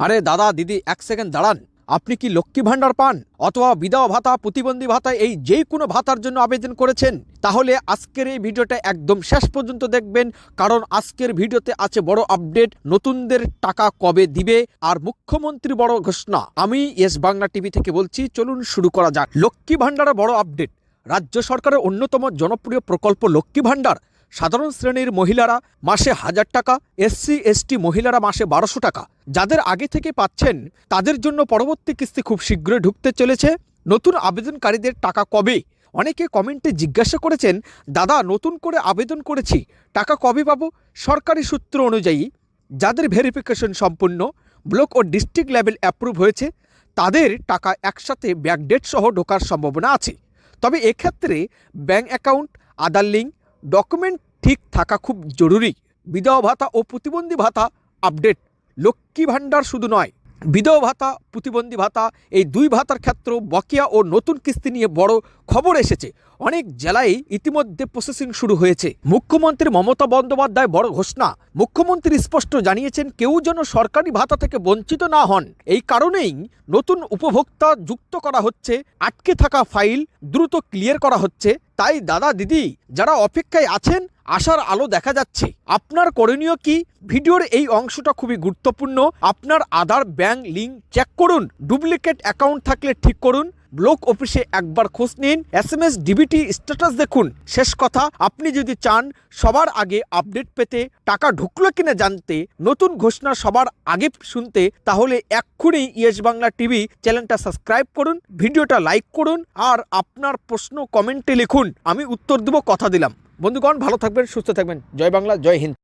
আরে দাদা, দিদি, এক সেকেন্ড দাঁড়ান। আপনি কি লক্ষ্মী ভাণ্ডার পান? অথবা বিধবা ভাতা, প্রতিবন্ধী ভাতা এই যে কোনো ভাতার জন্য আবেদন করেছেন? তাহলে আজকের এই ভিডিওটা একদম শেষ পর্যন্ত দেখবেন, কারণ আজকের ভিডিওতে আছে বড় আপডেট, নতুনদের টাকা কবে দিবে, আর মুখ্যমন্ত্রী বড় ঘোষণা। আমি এস বাংলা টিভি থেকে বলছি, চলুন শুরু করা যাক। লক্ষ্মী ভাণ্ডারের বড় আপডেট। রাজ্য সরকারের অন্যতম জনপ্রিয় প্রকল্প লক্ষ্মী ভাণ্ডার। সাধারণ শ্রেণির মহিলারা মাসে হাজার টাকা, এসসি, এসটি মহিলারা মাসে বারোশো টাকা। যাদের আগে থেকে পাচ্ছেন, তাদের জন্য পরবর্তী কিস্তি খুব শীঘ্রই ঢুকতে চলেছে। নতুন আবেদনকারীদের টাকা কবে? অনেকে কমেন্টে জিজ্ঞাসা করেছেন, দাদা, নতুন করে আবেদন করেছি, টাকা কবে পাবো? সরকারি সূত্র অনুযায়ী, যাদের ভেরিফিকেশন সম্পূর্ণ, ব্লক ও ডিস্ট্রিক্ট লেভেল অ্যাপ্রুভ হয়েছে, তাদের টাকা একসাথে ব্যাকডেট সহ ঢোকার সম্ভাবনা আছে। তবে এক্ষেত্রে bank account, Aadhaar link document ঠিক থাকা খুব জরুরি। বিধবা ভাতা ও প্রতিবন্ধী ভাতা আপডেট লক্ষ্মী ভাণ্ডার শুধু নয় বিধবা ভাতা, প্রতিবন্ধী ভাতা, এই দুই ভাতার ক্ষেত্রেও বকেয়া ও নতুন কিস্তি নিয়ে বড় খবর এসেছে। অনেক জেলায় ইতিমধ্যে প্রসেসিং শুরু হয়েছে। মুখ্যমন্ত্রী মমতা বন্দ্যোপাধ্যায় বড় ঘোষণা। মুখ্যমন্ত্রী স্পষ্ট জানিয়েছেন, কেউ যেন সরকারি ভাতা থেকে বঞ্চিত না হন। এই কারণেই নতুন উপভোক্তা যুক্ত করা হচ্ছে, আটকে থাকা ফাইল দ্রুত ক্লিয়ার করা হচ্ছে। তাই দাদা দিদি যারা অপেক্ষায় আছেন আশার আলো দেখা যাচ্ছে। আপনার করণীয় কি? ভিডিওর এই অংশটা খুবই গুরুত্বপূর্ণ। আপনার আধার, ব্যাংক লিঙ্ক চেক করুন। ডুপ্লিকেট অ্যাকাউন্ট থাকলে ঠিক করুন। ব্লক অফিসে একবার খোঁজ নিন। S M S DBT status দেখুন। শেষ কথা, আপনি যদি চান সবার আগে আপডেট পেতে, টাকা ঢুকলো কিনা জানতে, নতুন ঘোষণা সবার আগে শুনতে, তাহলে এক্ষুনি ইয়েস বাংলা টিভি চ্যানেলটা সাবস্ক্রাইব করুন, ভিডিওটা লাইক করুন, আর আপনার প্রশ্ন কমেন্টে লিখুন। আমি উত্তর দেবো, কথা দিলাম। বন্ধুগণ ভালো থাকবেন সুস্থ থাকবেন। জয় বাংলা জয় হিন্দ।